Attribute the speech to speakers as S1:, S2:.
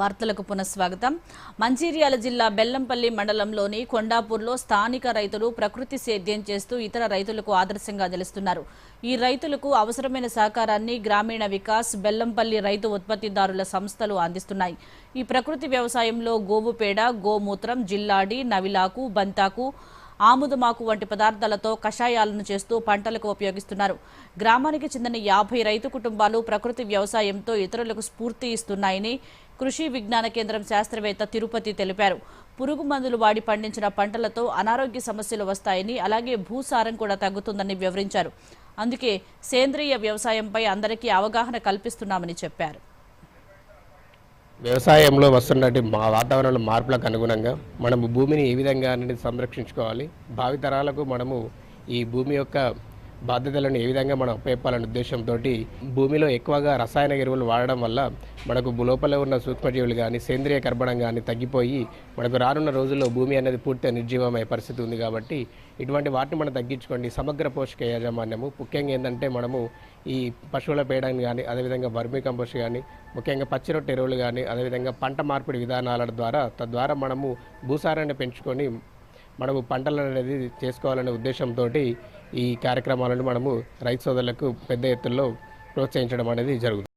S1: వార్తలకు పునఃస్వాగతం. మంచిర్యాల జిల్లా బెల్లంపల్లి మండలంలోని కొండాపూర్లో స్థానిక రైతులు ప్రకృతి సేద్యం చేస్తూ ఇతర రైతులకు ఆదర్శంగా నిలుస్తున్నారు. ఈ రైతులకు అవసరమైన సహకారాన్ని గ్రామీణ వికాస్ బెల్లంపల్లి రైతు ఉత్పత్తిదారుల సంస్థలు అందిస్తున్నాయి. ఈ ప్రకృతి వ్యవసాయంలో గోవు పేడ గోమూత్రం జిల్లాడి నవిలాకు బంతాకు ఆముదమాకు వంటి పదార్థాలతో కషాయాలను చేస్తూ పంటలకు ఉపయోగిస్తున్నారు. గ్రామానికి చెందిన యాభై రైతు కుటుంబాలు ప్రకృతి వ్యవసాయంతో ఇతరులకు స్ఫూర్తి ఇస్తున్నాయని కృషి విజ్ఞాన కేంద్రం శాస్త్రవేత్త తిరుపతి తెలిపారు. పురుగు మందులు వాడి పండించిన పంటలతో అనారోగ్య సమస్యలు వస్తాయని అలాగే భూసారం కూడా తగ్గుతుందని వివరించారు. అందుకే సేంద్రియ వ్యవసాయంపై అందరికీ అవగాహన కల్పిస్తున్నామని చెప్పారు.
S2: వ్యవసాయంలో వస్తున్నటువంటి మా వాతావరణంలో మార్పులకు అనుగుణంగా మనము భూమిని ఏ విధంగా అనేది సంరక్షించుకోవాలి. భావితరాలకు మనము ఈ భూమి యొక్క బాధ్యతలను ఏ విధంగా మనం అప్పచెప్పాలనే ఉద్దేశంతో భూమిలో ఎక్కువగా రసాయన ఎరువులు వాడడం వల్ల మనకు లోపల ఉన్న సూక్ష్మజీవులు కానీ సేంద్రియ కర్బణం కానీ తగ్గిపోయి మనకు రానున్న రోజుల్లో భూమి అనేది పూర్తిగా నిర్జీవమయ్యే పరిస్థితి ఉంది కాబట్టి ఇటువంటి వాటిని మనం తగ్గించుకోండి. సమగ్ర పోషక యాజమాన్యము ముఖ్యంగా ఏంటంటే మనము ఈ పశువుల పేడని కానీ అదేవిధంగా వర్మీ కంపోస్ట్ కానీ ముఖ్యంగా పచ్చి రొట్టె ఎరువులు కానీ అదేవిధంగా పంట మార్పిడి విధానాల ద్వారా తద్వారా మనము భూసారాన్ని పెంచుకొని మనము పంటలు అనేది చేసుకోవాలనే ఉద్దేశంతో ఈ కార్యక్రమాలను మనము రైతు సోదరులకు పెద్ద ఎత్తుల్లో ప్రోత్సహించడం అనేది జరుగుతుంది.